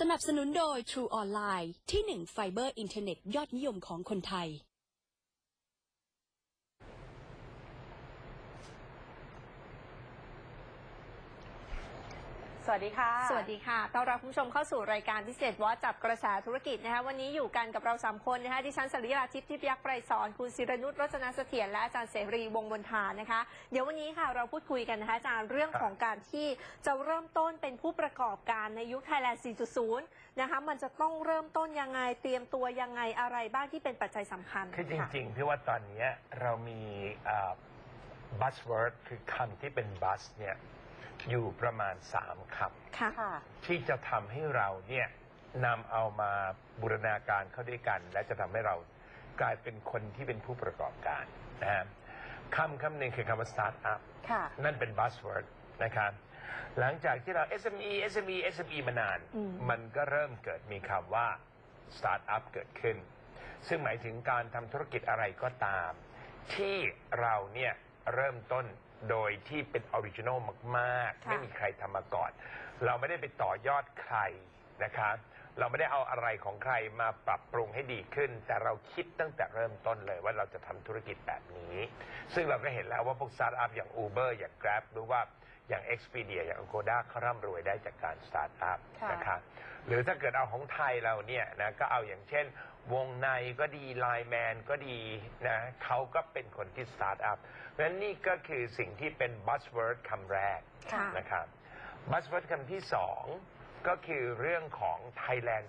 สนับสนุนโดย True Online ที่หนึ่งไฟเบอร์อินเทอร์เน็ตยอดนิยมของคนไทย สวัสดีค่ะ สวัสดีค่ะ ต้อนรับคุณผู้ชมเข้าสู่รายการพิเศษวอจับกระแสธุรกิจนะคะ วันนี้อยู่กันกับเราสามคนนะคะ ดิฉันสริยาทิพย์ทิพยักษ์ไพรสอน คุณศิรนุชรัตนเสถียร และอาจารย์เสรีวงศ์บนทานนะคะ เดี๋ยววันนี้ค่ะเราพูดคุยกันนะคะอาจารย์เรื่องของการที่จะเริ่มต้นเป็นผู้ประกอบการในยุคไทยแลนด์ 4.0 นะคะ มันจะต้องเริ่มต้นยังไง เตรียมตัวยังไง อะไรบ้างที่เป็นปัจจัยสำคัญ คือจริงๆพี่ว่าตอนเนี้ยเรามีบัสเวิร์ดคือคำที่เป็นบัสเนี่ย อยู่ประมาณ 3คค่ะ ค่ะำที่จะทำให้เราเนี่ยนำเอามาบูรณาการเข้าด้วยกัน และจะทำให้เรากลายเป็นคนที่เป็นผู้ประกอบการนะฮะคำคำหนึ่งคือคำว่า start up ค่ะ นั่นเป็น buzzword นะครับหลังจากที่เรา SME SME SME มานาน อืม มันก็เริ่มเกิดมีคำว่า startup เกิดขึ้น ซึ่งหมายถึงการทำธุรกิจอะไรก็ตาม ที่เราเนี่ยเริ่มต้น โดยที่เป็นออริจินอลมากๆ ค่ะ ไม่มีใครทำมาก่อน เราไม่ได้ไปต่อยอดใครนะครับเราไม่ได้เอาอะไรของใครมาปรับปรุงให้ดีขึ้น แต่เราคิดตั้งแต่เริ่มต้นเลยว่าเราจะทำธุรกิจแบบนี้ ซึ่งเราก็เห็นแล้วว่าพวกสตาร์ทอัพอย่าง Uber อย่าง Grab หรือว่า อย่าง Expedia อย่าง Agoda เขาร่ำรวยได้จากการสตาร์ทอัพค่ะนะครับหรือถ้าเกิดเอาของไทยเราเนี่ยนะก็เอาอย่างเช่น วงในก็ดีไลแมนก็ดีนะเขาก็เป็นคนที่สตาร์ทอัพเพราะฉะนั้นนี่ก็คือสิ่งที่เป็น buzzword คำแรกค่ะ นะครับบัสเวิร์ดคำที่สองก็คือเรื่องของ Thailand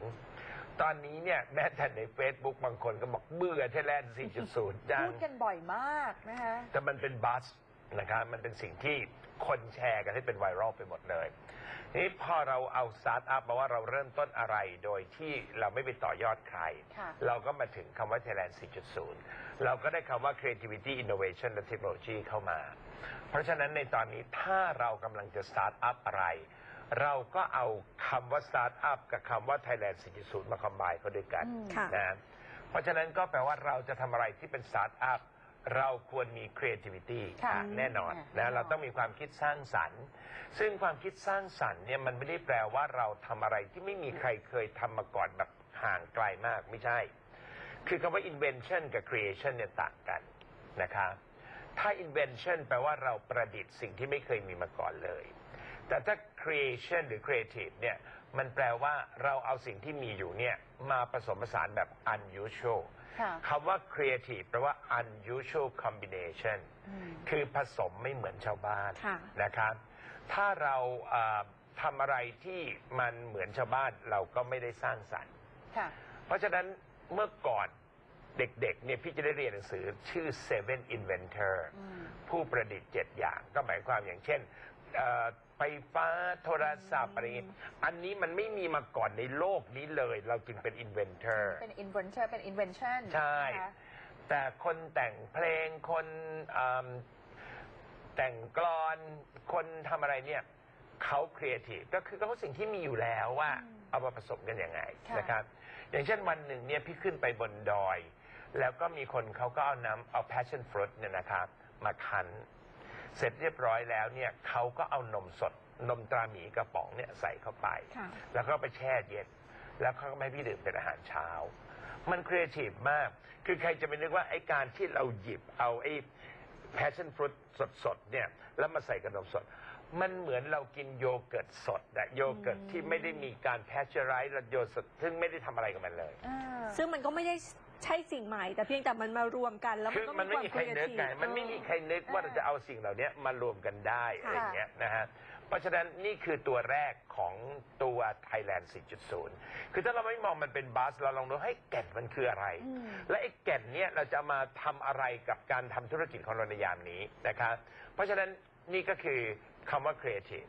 4.0 ตอนนี้เนี่ยแม้แต่ใน Facebook บางคนก็บอกเบื่อ Thailand 4.0 จัง พูดกันบ่อยมากนะคะ แต่มันเป็นบัส นะครับมันเป็นสิ่งที่คนแชร์กันให้เป็นไวรัลไปหมดเลยทีนี้พอเราเอาสตาร์ทอัพมาว่าเราเริ่มต้นอะไรโดยที่เราไม่ไปต่อยอดใคร ค่ะเราก็มาถึงคำว่า Thailand 4.0 เราก็ได้คำว่า creativity innovation และ technology เข้ามา เพราะฉะนั้นในตอนนี้ถ้าเรากำลังจะสตาร์ทอัพอะไร เราก็เอาคำว่าสตาร์ทอัพกับคำว่า Thailand 4.0 มาคอมไบเข้าด้วยกันอืม ค่ะ นะเพราะฉะนั้นก็แปลว่าเราจะทำอะไรที่เป็นสตาร์ทอัพ เราควรมี creativity ค่ะอะแน่นอนแน่นอนะนเราต้องมีความคิดสร้างสรรค์ ซึ่งความคิดสร้างสรรค์เนี่ยมันไม่ได้แปลว่าเราทำอะไรที่ไม่มีใครเคยทำมาก่อนแบบห่างไกลมากไม่ใช่ คือคำว่า invention กับ creation เนี่ยต่างกันนะครับถ้า invention แปลว่าเราประดิษฐ์สิ่งที่ไม่เคยมีมาก่อนเลย แต่ถ้า creation หรือ creative เนี่ยมันแปลว่าเราเอาสิ่งที่มีอยู่เนี่ยมาผสมผสานแบบ unusual ค่ะคำว่า creative แปลว่า unusual combination อืมคือผสมไม่เหมือนชาวบ้านค่ะนะครับ ถ้าเราเอ่อทำอะไรที่มันเหมือนชาวบ้านเราก็ไม่ได้สร้างสรรค์ค่ะเพราะฉะนั้นเมื่อก่อนเด็กๆเนี่ยพี่จะได้เรียนหนังสือชื่อ Seven Inventor อืมผู้ประดิษฐ์เจ็ดอย่าง ก็หมายความอย่างเช่นเอ่อ ไฟฟ้าโทรศัพท์อะไรอย่างงี้ อันนี้มันไม่มีมาก่อนในโลกนี้เลย เราจึงเป็น inventor เป็น inventor เป็น invention ใช่ นะคะแต่คนแต่งเพลงคนอืมแต่งกลอนคนทำอะไรเนี่ยเขาครีเอทีฟก็คือเขาสิ่งที่มีอยู่แล้วว่าอืมเอามาผสมกันยังไงค่ะนะครับ อย่างเช่นวันหนึ่งเนี่ยพี่ขึ้นไปบนดอย แล้วก็มีคนเขาก็เอาน้ำเอา passion fruit เนี่ยนะครับ มาคั้น เสร็จเรียบร้อยแล้วเนี่ยเขาก็เอานมสดนมตราหมีกระป๋องเนี่ยใส่เข้าไป ค่ะ แล้วก็ไปแช่เย็น แล้วเขาก็ไม่ให้พี่ดื่มเป็นอาหารเช้า มันครีเอทีฟมาก คือใครจะไปนึกว่าไอ้การที่เราหยิบเอาไอ้ passion fruit สดๆเนี่ย แล้วมาใส่กับนมสด มันเหมือนเรากินโยเกิร์ตสดอะโยเกิร์ตที่ไม่ได้มีการแพชเจอไรส์และโยเกิร์ตซึ่งไม่ได้ทำอะไรกับมันเลย อ่าซึ่งมันก็ไม่ได้ ใช่สิ่งใหม่ แต่เพียงแต่มันมารวมกัน แล้วคืมันอก็มันมีไม่ความมีใครนึกไง creative มันไม่มีใครนึกว่าเราจะเอาสิ่งเหล่านี้มารวมกันได้ค่ะอะไรอย่างเงี้ยนะฮะเพราะฉะนั้นนี่คือตัวแรกของตัว Thailand 4.0 คือถ้าเราไม่มองมันเป็นบัสเราลองดูให้แก่นมันคืออะไร อืม และไอ้แก่นเนี่ยเราจะมาทำอะไรกับการทำธุรกิจของเราในยามนี้นะครับ เพราะฉะนั้นนี่ก็คือคำว่า creative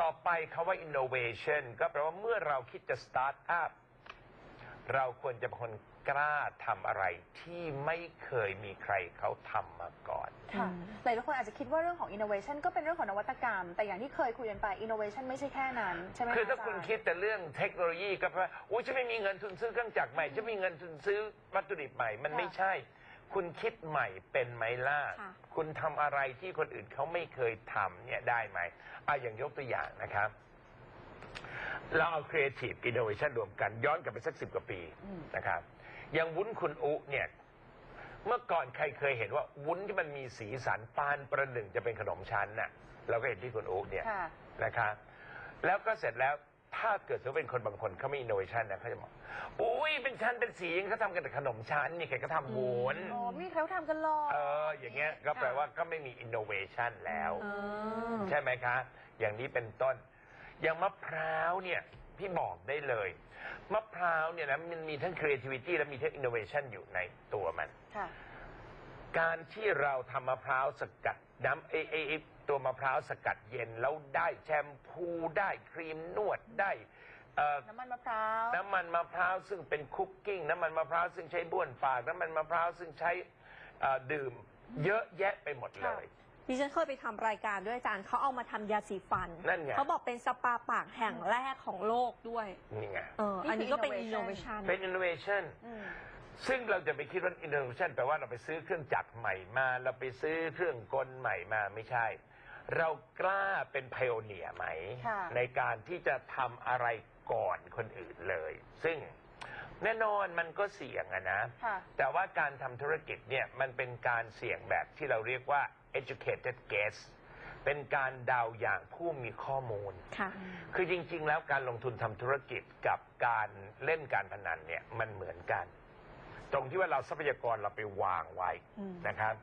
ต่อไปคำว่า innovation ก็แปลว่าเมื่อเราคิดจะ start up เราควรจะเป็นคน กล้าทำอะไรที่ไม่เคยมีใครเขาทำมาก่อน ค่ะอืมหลายๆคนอาจจะคิดว่าเรื่องของ innovation ก็เป็นเรื่องของนวัตกรรม แต่อย่างที่เคยคุยกันไป innovation ไม่ใช่แค่นั้นใช่ไหมะคือถ้าจรย์คุณคิดแต่เรื่องเทคโนโลยีก็แปลว่าอุ้ยจะไม่มีเงินทุนซื้อเครื่องจักรใหม่จะไม่มีเงินทุนซื้อวัตถุดิบใหม่ มันไม่ใช่ คุณคิดใหม่เป็นไหมล่ะ ค่ะ คุณทำอะไรที่คนอื่นเขาไม่เคยทำเนี่ยได้ไหมอะอย่างยกตัวอย่างนะครับ เราเอา Creative Innovation รวมกันย้อนกลับไปสักสิบกว่าปีอืม นะครับ อย่างวุ้นคุณอุเนี่ยเมื่อก่อนใครเคยเห็นว่าวุ้นที่มันมีสีสันปานประหนึ่งจะเป็นขนมชั้นน่ะเราก็เห็นที่คุณอุเนี่ยค่ะ นะครับแล้วก็เสร็จแล้วถ้าเกิดว่าเป็นคนบางคนเขาไม่ innovation นะเขาจะบอกอุ้ยเป็นชั้นเป็นสีเขาทำกันแต่ขนมชั้นนี่ใครก็ทำวุ้นโอ้มีเขาทำกันหรอ เออ อย่างเงี้ยก็แปลว่าก็ไม่มี innovation แล้ว อืม ใช่ไหมคะ อย่างนี้เป็นต้น อย่างมะพร้าวเนี่ย พี่บอกได้เลย มะพร้าวเนี่ยนะมันมีทั้ง creativity และมีทั้ง innovation อยู่ในตัวมัน ค่ะ การที่เราทำมะพร้าวสกัดน้ำไอไอไอ้ตัวมะพร้าวสกัดเย็นแล้วได้แชมพูได้ครีมนวดได้เอ่อ น้ำมันมะพร้าว น้ำมันมะพร้าวซึ่งเป็นคุกกิ้ง น้ำมันมะพร้าวซึ่งใช้บ้วนปาก น้ำมันมะพร้าวซึ่งใช้เอ่อดื่ม เยอะแยะไปหมดเลย ดิฉันเคยไปทำรายการด้วยอาจารย์เขาเอามาทำยาสีฟัน นั่นไง เขาบอกเป็นสปาปากแห่งแรกของโลกด้วย นี่ไง เออนี่คืออันนี้ก็เป็น innovation innovation เป็น innovation อืม ซึ่งเราจะไปคิดว่า innovation แปลว่าเราไปซื้อเครื่องจักรใหม่มา เราไปซื้อเครื่องกลใหม่มาไม่ใช่ เรากล้าเป็นพ i o เนียไหม ค่ะ ในการที่จะทำอะไรก่อนคนอื่นเลย ซึ่งแน่นอนมันก็เสี่ยงอะนะ ค่ะ แต่ว่าการทำธุรกิจเนี่ยมันเป็นการเสี่ยงแบบที่เราเรียกว่า educated guess เป็นการเดาอย่างผู้มีข้อมูล ค่ะ คือจริง ๆ แล้วการลงทุนทำธุรกิจกับการเล่นการพนันเนี่ยมันเหมือนกัน ตรงที่ว่าเราทรัพยากรเราไปวางไว้อืม นะครับ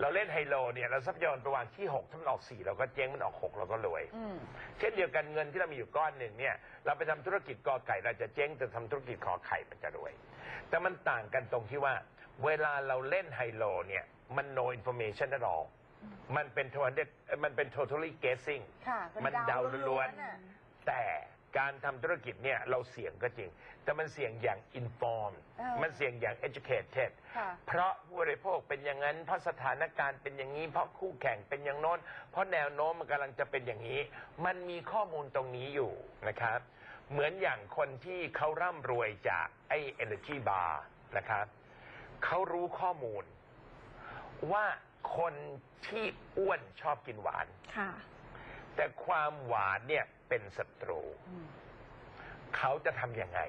เราเล่นไฮโลเนี่ยเราทรัพยากรไปวางที่6ถ้ามันออก4เราก็เจ๊งมันออก6เราก็รวย อืม เช่นเดียวกันเงินที่เรามีอยู่ก้อนหนึ่งเนี่ยเราไปทำธุรกิจกอไก่เราจะเจ๊งแต่ทำธุรกิจขอไข่มันจะรวย แต่มันต่างกันตรงที่ว่า เวลาเราเล่นไฮโลเนี่ยมัน no information at all มันเป็น200มันเป็น totally guessing ค่ะป็มันเดาล้วนๆน่ะๆแต่การทำธุรกิจเนี่ยเราเสี่ยงก็จริง แต่มันเสี่ยงอย่าง informed เออมันเสี่ยงอย่าง educated ค่ะ เพราะผู้บริโภคเป็นอย่างนั้น เพราะสถานการณ์เป็นอย่างนี้ เพราะคู่แข่งเป็นอย่างโน้น เพราะแนวโน้มมันกำลังจะเป็นอย่างนี้ มันมีข้อมูลตรงนี้อยู่นะครับ เหมือนอย่างคนที่เขาร่ำรวยจากไอ้ energy bar นะครับเขารู้ข้อมูล ว่า คนที่อ้วนชอบกินหวาน ค่ะ แต่ความหวานเนี่ยเป็นศัตรู อืมเขาจะทำยังไง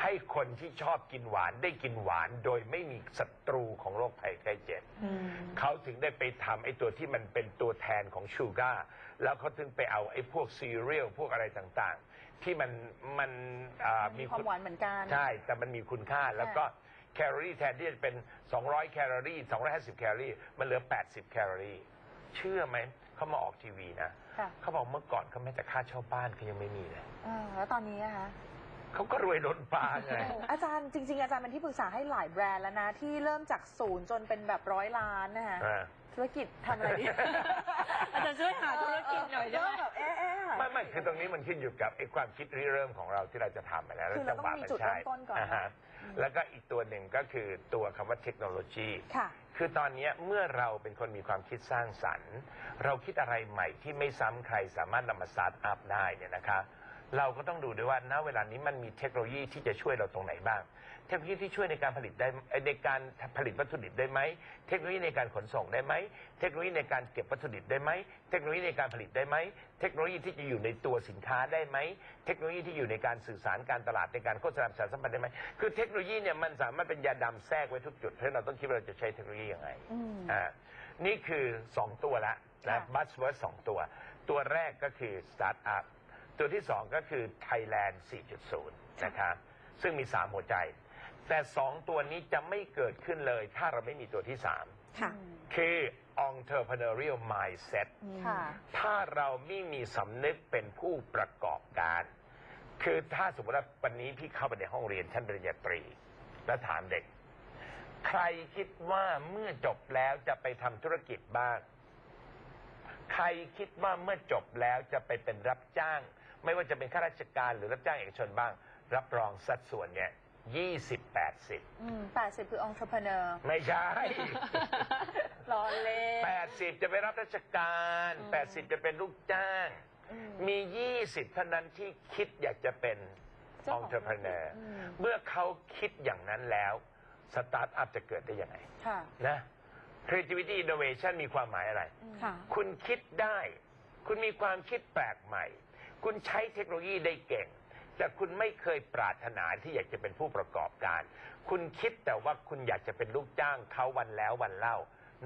ให้คนที่ชอบกินหวานได้กินหวานโดยไม่มีศัตรูของโรคภัยไข้เจ็บ อืมเขาถึงได้ไปทำไอ้ตัวที่มันเป็นตัวแทนของชูการ์แล้วเขาถึงไปเอาไอ้พวกซีเรียลพวกอะไรต่างๆ ที่มันมันอ่ามีมีความหวานเหมือนกัน ใช่ แต่มันมีคุณค่าแล้วก็ แคลอรี่แทนที่จะเป็น 200 แคลอรี่ 250 แคลอรี่ มันเหลือ 80 แคลอรี่ เชื่อไหม เขามาออกทีวีนะ ค่ะเขาบอกเมื่อก่อนเขาแม้แต่ค่าเช่าบ้านเขายังไม่มีเลยอ่าแล้วตอนนี้อะคะ เขาก็รวยล้นฟ้าไง อาจารย์จริง ๆ อาจารย์เป็นที่ปรึกษาให้หลายแบรนด์แล้วนะ ที่เริ่มจากศูนย์จนเป็นแบบร้อยล้านนะคะอ่า ธุรกิจทำอะไรดี อาจารย์ช่วยหาธุรกิจหน่อยได้ไหม เริ่มแบบเอ๊ะเอ๊ะไม่ไม่คือตรงนี้มันขึ้นอยู่กับไอ้ความคิดริเริ่มของเราที่เราจะทำไปแล้วคือเราต้องมีจุดเริ่มต้นก่อนาฮะ แล้วก็อีกตัวหนึ่งก็คือตัวคำว่าเทคโนโลยี ค่ะ คือตอนเนี้ยเมื่อเราเป็นคนมีความคิดสร้างสรรค์ เราคิดอะไรใหม่ที่ไม่ซ้ำใครสามารถนำมาสตาร์ทอัพได้เนี่ยนะคะ เราก็ต้องดูด้วยว่าณเวลานี้มันมีเทคโนโลยีที่จะช่วยเราตรงไหนบ้าง เทคโนโลยีที่ช่วยในการผลิตได้เอ่อในการผลิตวัตถุดิบได้ไหม เทคโนโลยีในการขนส่งได้ไหม เทคโนโลยีในการเก็บวัตถุดิบได้ไหม เทคโนโลยีในการผลิตได้ไหม เทคโนโลยีที่จะอยู่ในตัวสินค้าได้ไหม เทคโนโลยีที่อยู่ในการสื่อสารการตลาดในการโฆษณาประชาสัมพันธ์ได้ไหม คือเทคโนโลยีเนี่ยมันสามารถเป็นยาดำแทรกไว้ทุกจุดเพราะฉะนั้นเราต้องคิดว่าเราจะใช้เทคโนโลยียังไงอืมอ่านี่คือ 2 ตัวละนะค่ะบัสเวิร์ดสองตัว ตัวแรกก็คือสตาร์ทอัพ ตัวที่ 2 ก็คือ Thailand 4.0 นะครับซึ่งมี 3 หัวใจ แต่ 2 ตัวนี้จะไม่เกิดขึ้นเลย ถ้าเราไม่มีตัวที่ค่ะ3คือ entrepreneurial mindset ค่ะ ถ้าเราไม่มีสำนึกเป็นผู้ประกอบการ คือถ้าสมมติว่าวันนี้พี่เข้าไปในห้องเรียนชั้นปริญญาตรี แล้วถามเด็ก ใครคิดว่าเมื่อจบแล้วจะไปทำธุรกิจบ้างใครคิดว่าเมื่อจบแล้วจะไปเป็นรับจ้าง ไม่ว่าจะเป็นข้าราชการหรือรับจ้างเอกชนบ้าง รับรองสัดส่วนเนี่ยยี่สิบแปดสิบอืมแปดสิบคือ entrepreneur ไม่ใช่ รอเล่น แปดสิบจะไปรับราชการอืม แปดสิบจะเป็นลูกจ้าง อืมมียี่สิบเท่านั้นที่คิดอยากจะเป็นเจ้าของ entrepreneur อืมเมื่อเขาคิดอย่างนั้นแล้วสตาร์ทอัพจะเกิดได้ยังไง ค่ะนะ creativity innovation มีความหมายอะไรค่ะ คุณคิดได้ คุณมีความคิดแปลกใหม่ คุณใช้เทคโนโลยีได้เก่ง แต่คุณไม่เคยปรารถนาที่อยากจะเป็นผู้ประกอบการ คุณคิดแต่ว่าคุณอยากจะเป็นลูกจ้างเขาวันแล้ววันเล่า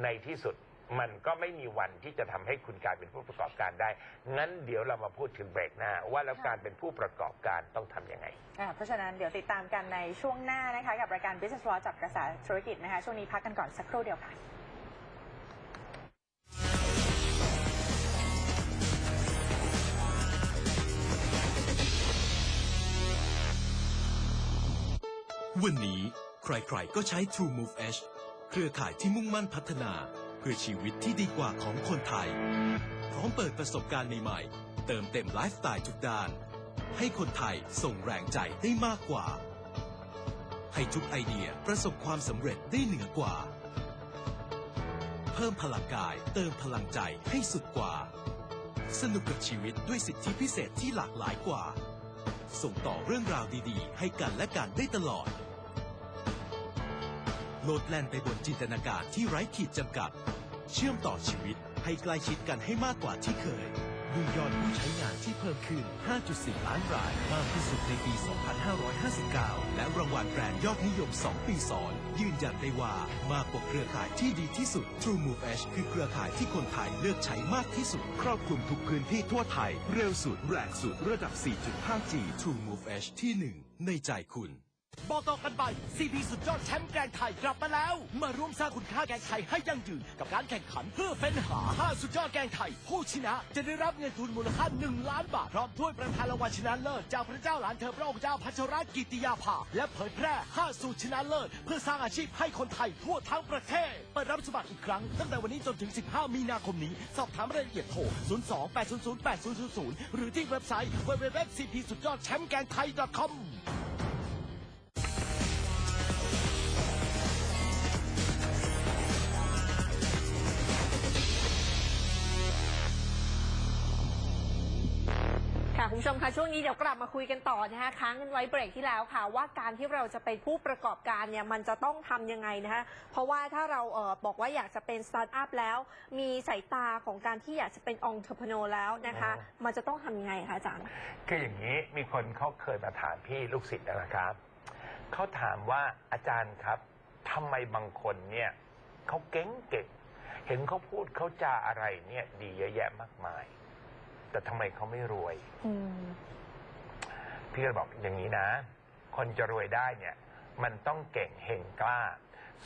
ในที่สุดมันก็ไม่มีวันที่จะทำให้คุณกลายเป็นผู้ประกอบการได้ งั้นเดี๋ยวเรามาพูดถึงเบรกหน้า ว่าแล้วการเป็นผู้ประกอบการต้องทำยังไง เพราะฉะนั้นเดี๋ยวติดตามกันในช่วงหน้านะคะกับรายการ Business Law จับกระแสธุรกิจนะคะ ช่วงนี้พักกันก่อนสักครู่เดียวค่ะ วันนี้ใครๆก็ใช้ True Move H เครือข่ายที่มุ่งมั่นพัฒนา เพื่อชีวิตที่ดีกว่าของคนไทย พร้อมเปิดประสบการณ์ใหม่ๆ เติมเต็มไลฟ์สไตล์ทุกด้าน ให้คนไทยส่งแรงใจได้มากกว่า ให้ทุกไอเดียประสบความสำเร็จได้เหนือกว่า เพิ่มพลังกายเติมพลังใจให้สุดกว่า สนุกกับชีวิตด้วยสิทธิพิเศษที่หลากหลายกว่า ส่งต่อเรื่องราวดีๆ ให้กันและกันได้ตลอด โลดแล่นไปบนจินตนาการที่ไร้ขีดจำกัด เชื่อมต่อชีวิตให้ใกล้ชิดกันให้มากกว่าที่เคยมียอดผู้ใช้งานที่เพิ่มขึ้น 5.4 ล้านรายมากที่สุดในปี 2559 และรางวัลแบรนด์ยอดนิยม 2 ปีซ้อน ยืนยันได้ว่ามากกว่าเครือข่ายที่ดีที่สุด True Move H คือเครือข่ายที่คนไทยเลือกใช้มากที่สุด ครอบคลุมทุกพื้นที่ทั่วไทย เร็วสุด แรงสุด ระดับ 4.5G True Move H ที่ 1 ในใจคุณ บอกต่อกันไป CP สุดยอดแชมป์แกรนไทยกลับมาแล้ว มาร่วมสร้างคุณค่าแกงไทยให้ยั่งยืน กับการแข่งขันเพื่อเฟ้นหา 5 สุดยอดแกงไทย ผู้ชนะจะได้รับเงินทุนมูลค่า 1 ล้านบาท พร้อมถ้วยประธานรางวัลชนะเลิศ จากพระเจ้าหลานเธอพระองค์เจ้าพัชรกิติยาภา และเผยแพร่ 5 สูตรชนะเลิศ เพื่อสร้างอาชีพให้คนไทยทั่วทั้งประเทศเปิดรับสมัครอีกครั้ง ตั้งแต่วันนี้จนถึง 15 มีนาคมนี้ สอบถามรายละเอียดโทร 02-800-8000 หรือที่เว็บไซต์ www.cp สุดยอดแชมป์แกงไทย .com ค่ะคุณผู้ชมคะช่วงนี้เดี๋ยวกลับมาคุยกันต่อนะคะค้างกันไว้เบรกที่แล้วค่ะ ว่าการที่เราจะเป็นผู้ประกอบการเนี่ยมันจะต้องทำยังไงนะคะเพราะว่าถ้าเราเออบอกว่าอยากจะเป็นสตาร์ทอัพแล้ว มีสายตาของการที่อยากจะเป็นองค์เทอร์พโนแล้วนะคะ อ๋อ มันจะต้องทำยังไงคะอาจารย์ คืออย่างนี้มีคนเขาเคยมาถามพี่ลูกศิษย์นะครับ เขาถามว่าอาจารย์ครับทำไมบางคนเนี่ยเขาเก่งเก่งเห็นเขาพูดเขาจาอะไรเนี่ยดีเยอะแยะมากมาย แต่ทำไมเขาไม่รวย อืม พี่ก็บอกอย่างนี้นะ คนจะรวยได้เนี่ย มันต้องเก่งเฮงกล้า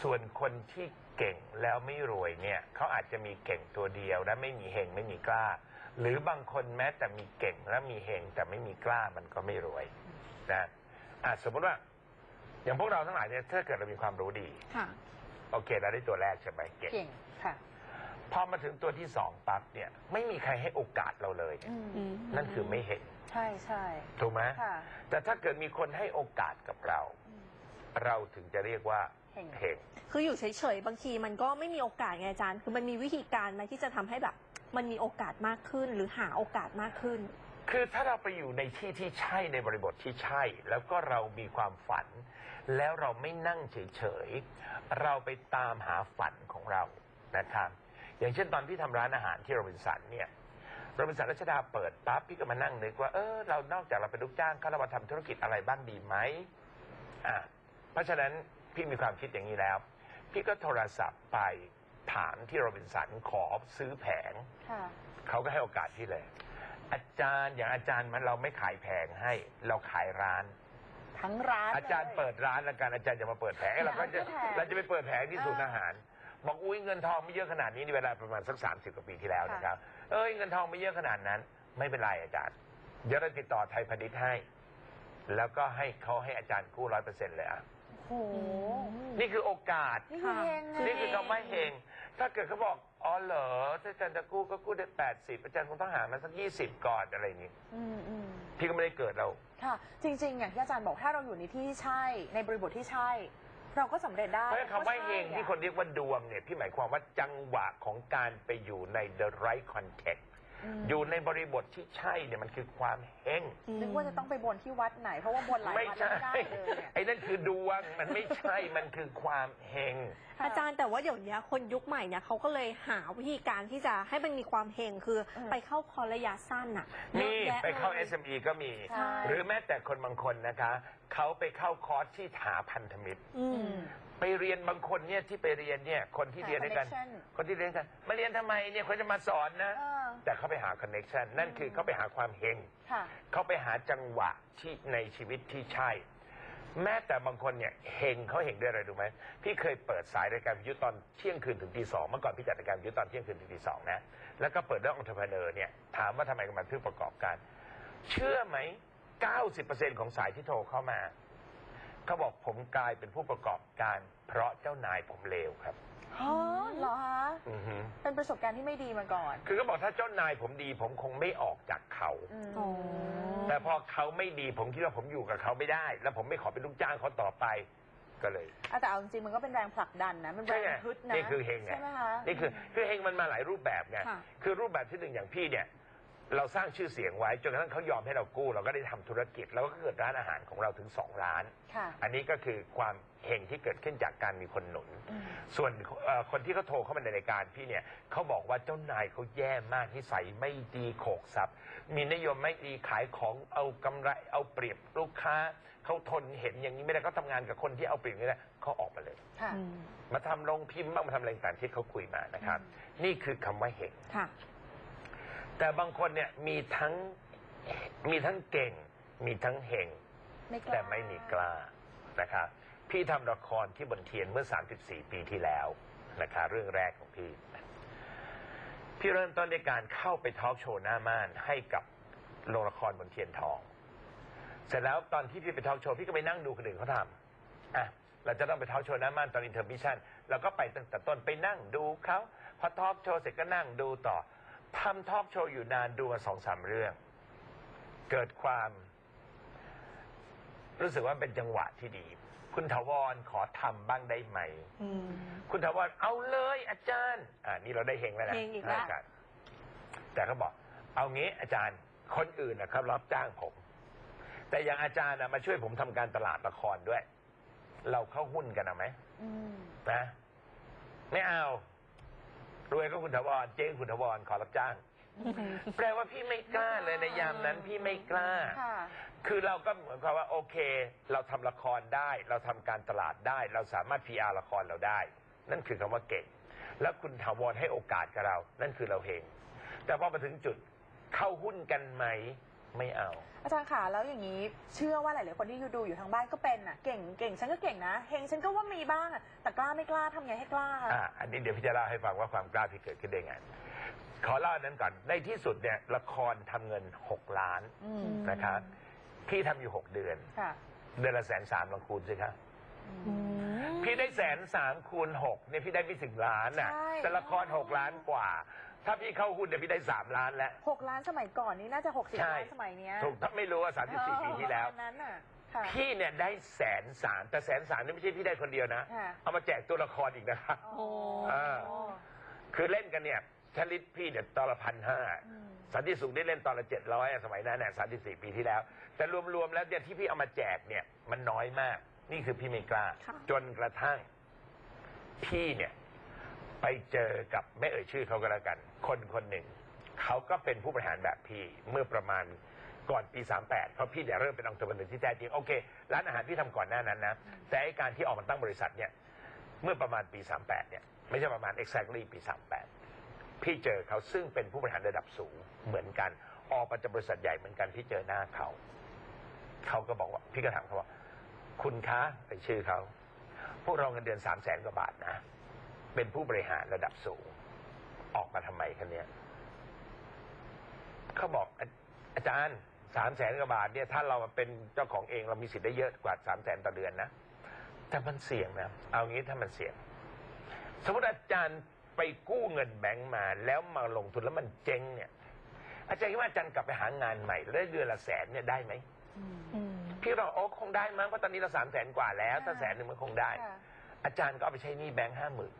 ส่วนคนที่เก่งแล้วไม่รวยเนี่ยเขาอาจจะมีเก่งตัวเดียว และไม่มีเฮงไม่มีกล้า หรือบางคนแม้แต่มีเก่งและมีเฮงแต่ไม่มีกล้ามันก็ไม่รวยนะอะสมมติว่า อย่างพวกเราทั้งหลายเนี่ยถ้าเกิดเรามีความรู้ดี ค่ะ โอเคเราได้ตัวแรกใช่ไหมเก่ง เก่ง ค่ะ พอมาถึงตัวที่สองปั๊บเนี่ย ไม่มีใครให้โอกาสเราเลยเนี่ยอืมอืมนั่นคือไม่เห็น ใช่ใช่ถูกไหมค่ะแต่ถ้าเกิดมีคนให้โอกาสกับเราเราถึงจะเรียกว่าเห็น เห็น คืออยู่เฉยๆ บางทีมันก็ไม่มีโอกาสไงอาจารย์ คือมันมีวิธีการไหมที่จะทำให้แบบ มันมีโอกาสมากขึ้น หรือหาโอกาสมากขึ้น คือถ้าเราไปอยู่ในที่ที่ใช่ในบริบทที่ใช่ แล้วก็เรามีความฝัน แล้วเราไม่นั่งเฉยๆ เราไปตามหาฝันของเรานะครับ อย่างเช่นตอนพี่ทำร้านอาหารที่โรบินสันเนี่ยโรบินสันรัชดาเปิดปั๊บพี่ก็มานั่งนึกว่าเออเรานอกจากเราเป็นลูกจ้างเขาเรามาทำธุรกิจอะไรบ้างดีไหมอ่าเพราะฉะนั้นพี่มีความคิดอย่างนี้แล้ว พี่ก็โทรศัพท์ไปถามที่โรบินสันขอซื้อแผงค่ะเขาก็ให้โอกาสพี่เลย อาจารย์อย่างอาจารย์มันเราไม่ขายแผงให้เราขายร้านทั้งร้านอาจารย์ลเปิดร้านแล้วกันอาจารย์จะมาเปิดแผงเราก็จะแผงเราจะไปเปิดแผงที่เออศูนย์อาหาร บอกอุ้ยเงินทองไม่เยอะขนาดนี้ในเวลาประมาณสักสามสิบกว่าปีที่แล้วค่ะนะครับ เอ้ยเงินทองไม่เยอะขนาดนั้น ไม่เป็นไรอาจารย์ เดี๋ยวเราติดต่อไทยพาณิชย์ให้ แล้วก็ให้เขาให้อาจารย์กู้ร้อยเปอร์เซ็นต์เลยอะโอ้โหนี่คือโอกาส นี่คือเฮงไงนี่คือคำว่าเฮง ถ้าเกิดเขาบอก อ๋อเหรอ ถ้าอาจารย์จะกู้ก็กู้ได้แปดสิบอาจารย์คงต้องหามาสักยี่สิบก่อนอะไรอย่างนี้อืมอืมพี่ก็ไม่ได้เกิดเรา ค่ะ จริง ๆ อย่างที่อาจารย์บอกถ้าเราอยู่ในที่ที่ใช่ ในบริบทที่ใช่ เราก็สำเร็จได้ เพราะฉะนั้นคำว่าเฮงที่คนพราะเรียกว่าดวงเนี่ยพี่หมายความว่าจังหวะของการไปอยู่ใน the right context ใช่อยู่ในบริบทที่ใช่เนี่ยมันคือความเฮง นึกว่าจะต้องไปบนที่วัดไหน เพราะว่าบนหลายไม่วัดใช่ ไม่ได้เลยเนี่ย ไอ้นั่นคือดวง มันไม่ใช่ มันคือความเฮงค่ะ อาจารย์แต่ว่าเดี๋ยวนี้คนยุคใหม่เนี่ยเขาก็เลยหาวิธีการที่จะให้มันมีความเฮงคืออืมไปเข้าคอร์สระยะสั้นอะมียอะแยะไปเข้า ลย SME ก็มี ใช่ หรือแม้แต่คนบางคนนะคะ เขาไปเข้าคอร์สที่หาพันธมิตร อือืมมไปเรียนบางคนเนี่ยที่ไปเรียนเนี่ยคนที่หาเรียนด้วยกัน connection คนที่เรียนกันมาเรียนทำไมเนี่ยเขาจะมาสอนนะ เออ แต่เขาไปหาคอนเน็ชันนั่นคือเขาไปหาความเฮงค่ะ เขาไปหาจังหวะที่ในชีวิตที่ใช่ แม้แต่บางคนเนี่ยเฮงเขาเฮงด้วยอะไรรู้ไหมพี่เคยเปิดสายรายการวิทยุตอนเที่ยงคืนถึงตีสองเมื่อก่อนพี่จัดรายการวิทยุตอนเที่ยงคืนถึงตีสองนะแล้วก็เปิดเรื่ององค์ประกอบเนี่ยถามว่าทำไมกำลังเพื่อประกอบการ เชื่อไหม 90%ของสายที่โทรเข้ามาเขาบอกผมกลายเป็นผู้ประกอบการ เพราะเจ้านายผมเลวครับ อ๋อเหรอคะอือฮึเป็นประสบการณ์ที่ไม่ดีมาก่อนคือเขาบอกถ้าเจ้านายผมดีผมคงไม่ออกจากเขา อืม อ๋อ แต่พอเขาไม่ดีผมคิดว่าผมอยู่กับเขาไม่ได้ แล้วผมไม่ขอเป็นลูกจ้างเขาต่อไปก็เลย อะแต่เอาจริงๆมันก็เป็นแรงผลักดันนะ มันแรใช่งไงฮึดนะ นี่คือเฮงไงใช่ไหมคะ นี่คือคือเฮงมันมาหลายรูปแบบไงค่ะ คือรูปแบบที่หนึ่งอย่างพี่เนี่ย เราสร้างชื่อเสียงไว้จนกระทั่งเขายอมให้เรากู้ เราก็ได้ทำธุรกิจแล้วก็เกิดร้านอาหารของเราถึงสองร้าน ค่ะ อันนี้ก็คือความเฮงที่เกิดขึ้นจากการมีคนหนุน อืม ส่วนเอ่อคนที่เขาโทรเข้ามาในรายการพี่เนี่ยเขาบอกว่าเจ้านายเขาแย่มากนิสัยไม่ดีโขกทรัพย์มีนโยบายไม่ดีขายของเอากำไรเอาเปรียบลูกค้าเขาทนเห็นอย่างนี้ไม่ได้เขาทำงานกับคนที่เอาเปรียบนี่แหละเขาออกมาเลย ค่ะอืมมาทำลงพิมพ์บ้างมาทำอะไรต่างๆที่เขาคุยมานะครับ นี่คือคำว่าเฮงค่ะ แต่บางคนเนี่ยมีทั้งมีทั้งเก่ง มีทั้งเฮงไม่กล้าแต่ไม่มีกล้านะครับพี่ทำละครที่บนเทียนเมื่อ 34 ปีที่แล้วนะคะเรื่องแรกของพี่ พี่เริ่มต้นในการเข้าไปทอล์กโชว์หน้าม่านให้กับโรงละครบนเทียนทอง เสร็จแล้วตอนที่พี่ไปทอล์กโชว์พี่ก็ไปนั่งดูคนอื่นเขาทำอะเราจะต้องไปทอล์กโชว์หน้าม่านตอนอินเทอร์มิชชั่นเราก็ไปตั้งแต่ต้นไปนั่งดูเขาพอทอล์กโชว์เสร็จก็นั่งดูต่อ ทำทอล์กโชว์อยู่นานดูมาสองสามเรื่อง เกิดความ รู้สึกว่าเป็นจังหวะที่ดี คุณถาวรขอทำบ้างได้ไหม อืม คุณถาวรเอาเลยอาจารย์ อ่านี่เราได้เฮงแล้วนะเฮงอีกแล้วาจารย์แต่เขาบอก เอางี้อาจารย์คนอื่นนะครับ รับจ้างผม แต่อย่างอาจารย์นะมาช่วยผมทำการตลาดละครด้วย เราเข้าหุ้นกันเอาไหมอืม นะ ไม่เอา รวยก็คุณถาวรเจ๊งคุณถาวรขอรับจ้าง แปลว่าพี่ไม่กล้าเลยในยามนั้นพี่ไม่กล้า ค่ะ คือเราก็เหมือนกับว่าโอเค เราทำละครได้ เราทำการตลาดได้ เราสามารถ PR ละครเราได้ นั่นคือคำว่าเก่ง แล้วคุณถาวรให้โอกาสกับเรา นั่นคือเราเฮงแต่พอมาถึงจุดเข้าหุ้นกันไหม ไม่เอา อาจารย์ค่ะแล้วอย่างนี้เชื่อว่าหลาย ๆ คนที่อยู่ดูอยู่ทางบ้านก็เป็นอะเก่งเก่งฉันก็เก่งนะเฮงฉันก็ว่ามีบ้างอะแต่กล้าไม่กล้าทำไงให้กล้าคะอ่าอันนี้เดี๋ยวพี่จะเล่าให้ฟังว่าความกล้าที่เกิดขึ้นได้ไง ขอเล่าอันนั้นก่อน ในที่สุดเนี่ยละครทำเงิน 6 ล้านอืมนะครับพี่ทำอยู่ 6 เดือน ค่ะเดือนละแสนสามลองคูณสิครับอืม พี่ได้แสนสามคูณหกเนี่ยพี่ได้ไม่ถึงล้านน่ะใช่ แต่ละครหกล้านกว่า ถ้าพี่เข้าหุ้นเนี่ยพี่ได้สามล้านแล้วหกล้านสมัยก่อนนี่น่าจะหกสิบใช่ล้านสมัยเนี้ยถูกถ้าไม่รู้ว่าสามสิบสี่ปีที่แล้วประมาณนั้นน่ะค่ะ พี่เนี่ยได้แสนสามแต่แสนสามนี่ไม่ใช่พี่ได้คนเดียวนะ ค่ะ เอามาแจกตัวละครอีกนะครับ โอ้อ่า คือเล่นกันเนี่ยชลิตพี่เนี่ยตอนละพันห้าอืมสันติสุขได้เล่นตอนละเจ็ดร้อยสมัยนั้นเนี่ยสามสิบสี่ปีที่แล้ว แต่รวมๆแล้วเนี่ยที่พี่เอามาแจกเนี่ยมันน้อยมาก นี่คือพี่ไม่กล้า ค่ะ จนกระทั่ง พี่เนี่ย ไปเจอกับไม่เอ่ยชื่อเขาก็แล้วกัน คนคนหนึ่ง เขาก็เป็นผู้บริหารแบบพี่เมื่อประมาณก่อนปี 38 เพราะพี่เนี่ยเริ่มเป็นองค์ประกอบที่แท้จริงโอเค ร้านอาหารพี่ทำก่อนหน้านั้นนะ แต่ไอการที่ออกมาตั้งบริษัทเนี่ย เมื่อประมาณปี 38 เนี่ย ไม่ใช่ประมาณ exactly ปี 38 พี่เจอเขาซึ่งเป็นผู้บริหารระดับสูงเหมือนกัน ออกมาจากบริษัทใหญ่เหมือนกันพี่เจอหน้าเขา เขาก็บอกว่า พี่ก็ถามเขาว่า คุณคะไปชื่อเขา พวกเราเงินเดือนสามแสนกว่าบาทนะ เป็นผู้บริหารระดับสูง ออกมาทำไมคะเนี่ยเขาบอกอาอาจารย์สามแสนกว่าบาทเนี่ยถ้าเราเป็นเจ้าของเองเรามีสิทธิ์ได้เยอะกว่าสามแสนต่อเดือนนะแต่มันเสี่ยงนะเอางี้ถ้ามันเสี่ยง สมมติอาจารย์ไปกู้เงินแบงก์มา แล้วมาลงทุนแล้วมันเจ๊งเนี่ย อาจารย์คิดว่าอาจารย์กลับไปหางานใหม่แล้วได้เดือนละแสนเนี่ยได้ไหมอืมพี่เราโอ้คงได้มั้งเพราะตอนนี้เราสามแสนกว่าแล้วถ้าค่ะแสนหนึ่งมันคงได้ค่ะอาจารย์ก็เอาไปใช้หนี้แบงค์ห้าหมื่น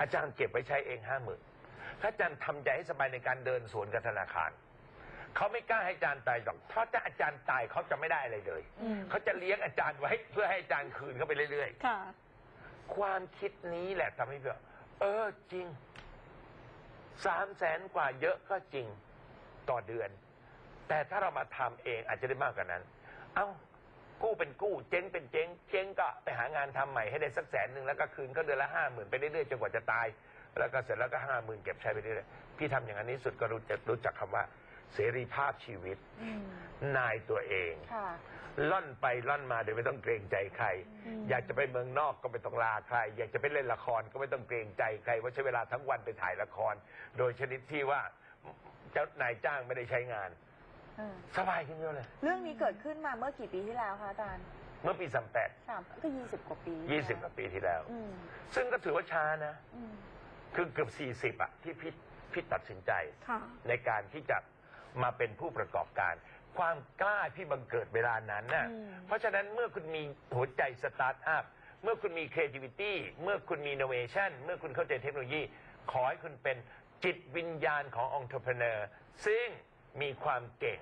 อาจารย์เก็บไว้ใช้เองห้าหมื่นถ้าอาจารย์ทำใจให้สบายในการเดินสวนกับธนาคารเขาไม่กล้าให้อาจารย์ตายหรอกถ้าจะอาจารย์ตายเขาจะไม่ได้อะไรเลยอืมเขาจะเลี้ยงอาจารย์ไว้เพื่อให้อาจารย์คืนเขาไปเรื่อยค่ะๆความคิดนี้แหละทำให้แบบเออจริงสามแสนกว่าเยอะก็จริงต่อเดือน แต่ถ้าเรามาทำเองอาจจะได้มากกว่านั้น เอ้า กู้เป็นกู้เจ๊งเป็นเจ๊งเจ๊งก็ไปหางานทำใหม่ให้ได้สักแสนหนึ่งแล้วก็คืนก็เดือนละห้าหมื่นไปเรื่อยๆจนกว่าจะตาย แล้วก็เสร็จแล้วก็ห้าหมื่นเก็บใช้ไปเรื่อยๆพี่ทำอย่างนั้นที่สุดก็รู้จักรู้จักคำว่า เสรีภาพชีวิตอืมนายตัวเองค่ะล่อนไปล่อนมาโดยไม่ต้องเกรงใจใครอืมอยากจะไปเมืองนอกก็ไม่ต้องลาใคร อยากจะไปเล่นละครก็ไม่ต้องเกรงใจใครว่าใช้เวลาทั้งวันไปถ่ายละคร โดยชนิดที่ว่าเจ้านายจ้างไม่ได้ใช้งาน เออ สบายขึ้นเยอะเลย เรื่องนี้เกิดขึ้นมาเมื่อกี่ปีที่แล้วคะอาจารย์เมื่อปีสามแปดสามก็ยี่สิบกว่าปียี่สิบกว่าปีที่แล้ว อืมซึ่งก็ถือว่าช้านะ อืมคือเกือบสี่สิบอะที่พี่พี่ตัดสินใจ ค่ะ ในการที่จะมาเป็นผู้ประกอบการ ความกล้าพี่บังเกิดเวลานั้นน่ะ อืม เพราะฉะนั้นเมื่อคุณมีหัวใจสตาร์ทอัพ เมื่อคุณมี creativity เมื่อคุณมี innovation เมื่อคุณเข้าใจเทคโนโลยี ขอให้คุณเป็นจิตวิญญาณของ entrepreneur ซึ่ง มีความเก่ง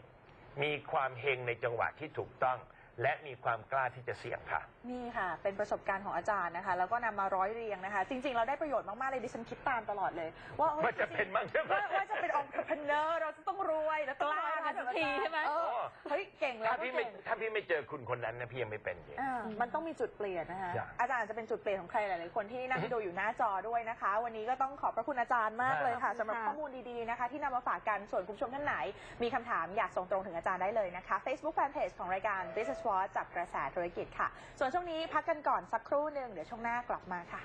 มีความเฮงในจังหวะที่ถูกต้อง และมีความกล้าที่จะเสี่ยงค่ะ นี่ค่ะ เป็นประสบการณ์ของอาจารย์นะคะ แล้วก็นำมาร้อยเรียงนะคะ จริง ๆ เราได้ประโยชน์มาก ๆ เลยดิฉันคิดตามตลอดเลย ว่าเอ้ยว่าจะเป็นบ้างใช่ไหมว่าว่าจะเป็นองค์พเนอร์เราจะต้องรวยแล้วต้องกล้ากันสักทีใช่ไหมเออเฮ้ยเก่งแล้วถ้าก็พี่ไม่เก่งถ้าพี่ไม่เจอคุณคนนั้นนะพี่ยังไม่เป็นเลย อ่ามันต้องมีจุดเปลี่ยนนะคะ ใช่ อาจารย์จะเป็นจุดเปลี่ยนของใครหลาย ๆ คนที่นั่งดูอยู่หน้าจอด้วยนะคะ วันนี้ก็ต้องขอบพระคุณอาจารย์มากเลยค่ะครับสำหรับค่ะข้อมูลดี ๆ นะคะ ที่นำมาฝากกันส่วนคุณผู้ชมท่านไหน มีคำถามอยากส่งตรงถึงอาจารย์ได้เลยนะคะ Facebook Fanpage ของรายการ Business Watch จับกระแสธุรกิจค่ะ ส่วนช่วงนี้พักกันก่อนสักครู่หนึ่งเดี๋ยวช่วงหน้ากลับมาค่ะ